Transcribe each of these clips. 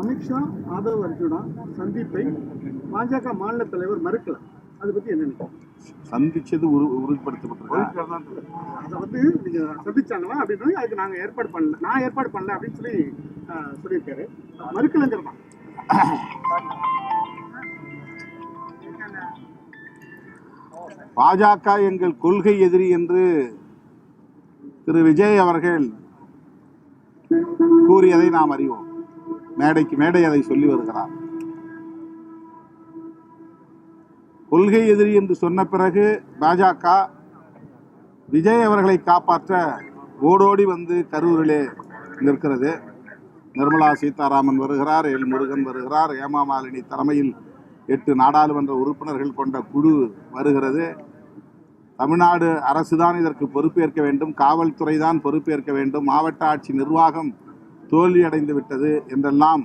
அமித்ஷா ஆதவ் அர்ஜுனா சந்திப்பை பாஜக மாநில தலைவர் மறுக்கல. அதை பத்தி என்ன? சந்திச்சது உரு உறுதிப்படுத்தப்பட்டிருக்கு? அதை வந்து நீங்க சந்திச்சாங்களா அப்படின்னு அதுக்கு நாங்க ஏற்பாடு பண்ணல. நான் ஏற்பாடு பண்ணல அப்படின்னு சொல்லி சொல்லியிருக்காரு. மறுக்கலங்கிறதான் பாஜக எங்கள் கொள்கை எதிரி என்று திரு விஜய் அவர்கள் கூறியதை நாம் அறிவோம். மேடைக்கு மேடை அதை சொல்லி வருகிறார். கொள்கை எதிரி என்று சொன்ன பிறகு பாஜக விஜய் அவர்களை காப்பாற்ற ஓடோடி வந்து கரூரிலே நிற்கிறது. நிர்மலா சீதாராமன் வருகிறார் எல் முருகன் வருகிறார் ஏமா மாலினி தலைமையில் எட்டு நாடாளுமன்ற உறுப்பினர்கள் கொண்ட குழு வருகிறது. தமிழ்நாடு அரசுதான் இதற்கு பொறுப்பேற்க வேண்டும் காவல்துறை தான் பொறுப்பேற்க வேண்டும் மாவட்ட ஆட்சி நிர்வாகம் தோல்வியடைந்து விட்டது என்றெல்லாம்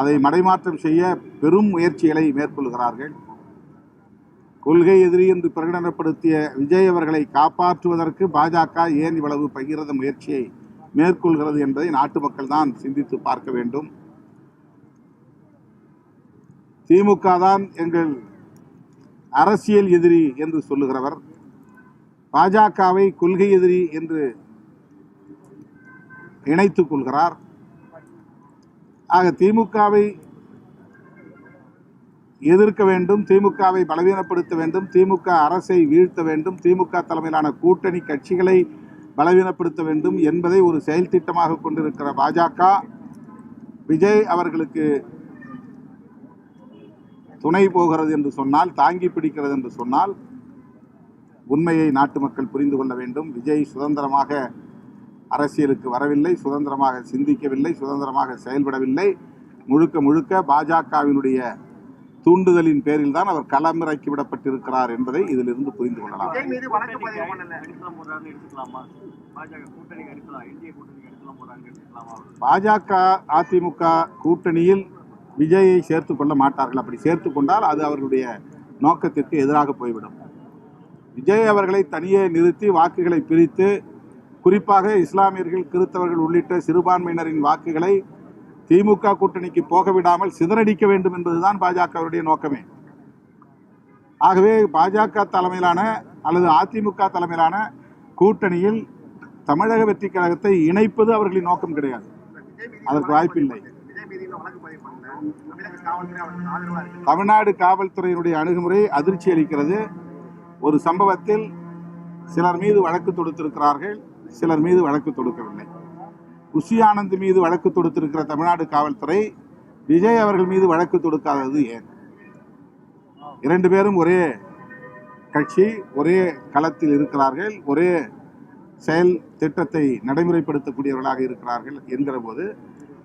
அதை மடைமாற்றம் செய்ய பெரும் முயற்சிகளை மேற்கொள்கிறார்கள். கொள்கை எதிரி என்று பிரகடனப்படுத்திய விஜய் அவர்களை காப்பாற்றுவதற்கு பாஜக ஏன் இவ்வளவு பகிரத முயற்சியை மேற்கொள்கிறது என்பதை நாட்டு மக்கள் தான் சிந்தித்து பார்க்க வேண்டும். திமுக தான் எங்கள் அரசியல் எதிரி என்று சொல்லுகிறவர். பாஜகவை கொள்கை எதிரி என்று இணைத்துக் கொள்கிறார். ஆக திமுகவை எதிர்க்க வேண்டும் திமுகவை பலவீனப்படுத்த வேண்டும் திமுக அரசை வீழ்த்த வேண்டும் திமுக தலைமையிலான கூட்டணி கட்சிகளை பலவீனப்படுத்த வேண்டும் என்பதை ஒரு செயல் திட்டமாக கொண்டிருக்கிற பாஜக விஜய் அவர்களுக்கு துணை போகிறது என்று சொன்னால் தாங்கி பிடிக்கிறது என்று சொன்னால் உண்மையை நாட்டு மக்கள் புரிந்து கொள்ள வேண்டும். விஜய் சுதந்திரமாக அரசியலுக்கு வரவில்லை சுதந்திரமாக சிந்திக்கவில்லை சுதந்திரமாக செயல்படவில்லை. முழுக்க முழுக்க பாஜகவினுடைய தூண்டுதலின் பேரில் தான் அவர் களமிறக்கி விடப்பட்டிருக்கிறார் என்பதை இதிலிருந்து புரிந்து கொள்ளலாம். பாஜக அதிமுக கூட்டணியில் விஜயை சேர்த்து கொள்ள மாட்டார்கள். அப்படி சேர்த்து கொண்டால் அது அவர்களுடைய நோக்கத்திற்கு எதிராக போய்விடும். விஜய் அவர்களை தனியே நிறுத்தி வாக்குகளை பிரித்து குறிப்பாக இஸ்லாமியர்கள் கிறித்தவர்கள் உள்ளிட்ட சிறுபான்மையினரின் வாக்குகளை திமுக கூட்டணிக்கு போக விடாமல் சிதறடிக்க வேண்டும் என்பதுதான் பாஜகவுடைய நோக்கமே. ஆகவே பாஜக தலைமையிலான அல்லது அதிமுக தலைமையிலான கூட்டணியில் தமிழக வெற்றி கழகத்தை இணைப்பது அவர்களின் நோக்கம் கிடையாது. அதற்கு வாய்ப்பில்லை. தமிழ்நாடு காவல்துறையினுடைய அணுகுமுறை அதிர்ச்சி அளிக்கிறது. ஒரு சம்பவத்தில் சிலர் மீது வழக்கு தொடுத்திருக்கிறார்கள். சிலர் மீது வழக்கு தொடுக்கவில்லை. குஷி ஆனந்த் மீது வழக்கு தொடுத்திருக்கிற தமிழ்நாடு காவல்துறை விஜய் அவர்கள் மீது வழக்கு தொடுக்காதது ஏன்? இரண்டு பேரும் ஒரே கட்சி ஒரே களத்தில் இருக்கிறார்கள் ஒரே செயல் திட்டத்தை நடைமுறைப்படுத்தக்கூடியவர்களாக இருக்கிறார்கள் என்கிற போது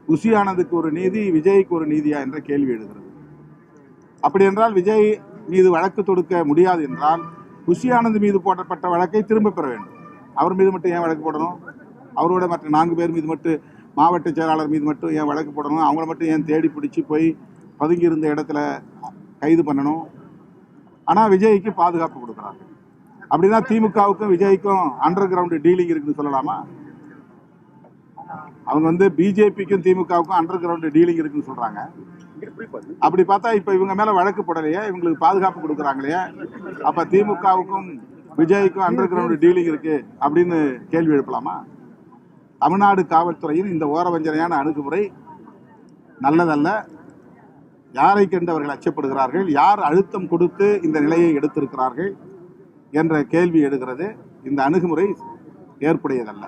குஷி ஆனந்துக்கு ஒரு நீதி விஜய்க்கு ஒரு நீதியா என்ற கேள்வி எழுகிறது. அப்படி என்றால் விஜய் மீது வழக்கு தொடுக்க முடியாது என்றால் குஷி ஆனந்த் மீது போடப்பட்ட வழக்கை திரும்ப பெற வேண்டும். அவர் மீது மட்டும் ஏன் வழக்கு போடணும்? அவரோட மற்ற நான்கு பேர் மீது மட்டும் மாவட்ட செயலாளர் மீது மட்டும் ஏன் வழக்கு போடணும்? அவங்கள மட்டும் ஏன் தேடி பிடிச்சி போய் பதுங்கி இருந்த இடத்துல கைது பண்ணணும்? ஆனால் விஜய்க்கு பாதுகாப்பு கொடுக்குறாங்க. அப்படின்னா திமுகவுக்கும் விஜய்க்கும் அண்டர் கிரவுண்டு டீலிங் இருக்குன்னு சொல்லலாமா? அவங்க வந்து பிஜேபிக்கும் திமுகவுக்கும் அண்டர் கிரவுண்டு டீலிங் இருக்குன்னு சொல்றாங்க. அப்படி பார்த்தா இப்ப இவங்க மேல வழக்கு போடலையே இவங்களுக்கு பாதுகாப்பு கொடுக்குறாங்களே அப்ப திமுகவுக்கும் விஜய்க்கும் அண்டர் கிரவுண்டு டீலிங் இருக்கு அப்படின்னு கேள்வி எழுப்பலாமா? தமிழ்நாடு காவல்துறையின் இந்த ஓரவஞ்சனையான அணுகுமுறை நல்லதல்ல. யாரை கண்டு அவர்கள் அச்சப்படுகிறார்கள்? யார் அழுத்தம் கொடுத்து இந்த நிலையை எடுத்திருக்கிறார்கள் என்ற கேள்வி எழுகிறது. இந்த அணுகுமுறை ஏற்புடையதல்ல?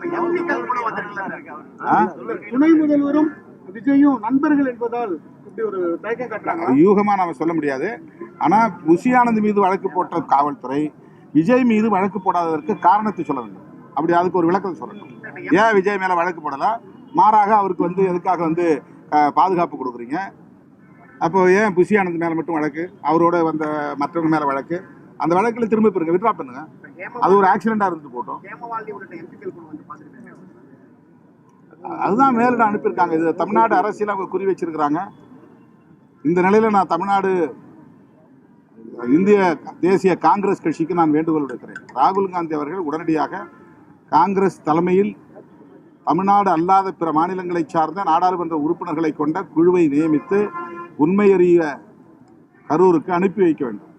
துணை முதல்வரும் விஜயும் நண்பர்கள் என்பதால் யூகமா நாம சொல்ல முடியாது. ஆனா புஷி ஆனந்த் மீது வழக்கு போட்ட காவல்துறை விஜய் மீது வழக்கு போடாததற்கு காரணத்தை சொல்ல வேண்டும். அப்படி அதுக்கு ஒரு விளக்கம் சொல்லணும். ஏன் விஜய் மேலே வழக்கு போடலை? மாறாக அவருக்கு வந்து எதுக்காக வந்து பாதுகாப்பு கொடுக்குறீங்க? அப்போ ஏன் புஷி ஆனந்த் மேலே மட்டும் வழக்கு? அவரோட வந்த மற்றவங்க மேலே வழக்கு? அந்த வழக்கில் திரும்ப பெறுங்க. விட்ரா பண்ணுங்க. அது ஒரு ஆக்சிடென்டா இருந்துட்டு போட்டோம் அதுதான் மேலிட அனுப்பியிருக்காங்க. இது தமிழ்நாடு அரசியல் அவங்க குறி வச்சிருக்கிறாங்க. இந்த நிலையில் நான் தமிழ்நாடு இந்திய தேசிய காங்கிரஸ் கட்சிக்கு நான் வேண்டுகோள் விடுக்கிறேன். ராகுல் காந்தி அவர்கள் உடனடியாக காங்கிரஸ் தலைமையில் தமிழ்நாடு அல்லாத பிற மாநிலங்களை சார்ந்த நாடாளுமன்ற உறுப்பினர்களை கொண்ட குழுவை நியமித்து உண்மையறிய கரூருக்கு அனுப்பி வைக்க வேண்டும்.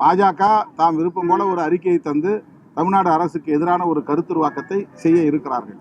பாஜக தாம் விருப்பம் போல ஒரு அறிக்கையை தந்து தமிழ்நாடு அரசுக்கு எதிரான ஒரு கருத்துருவாக்கத்தை செய்ய இருக்கிறார்கள்.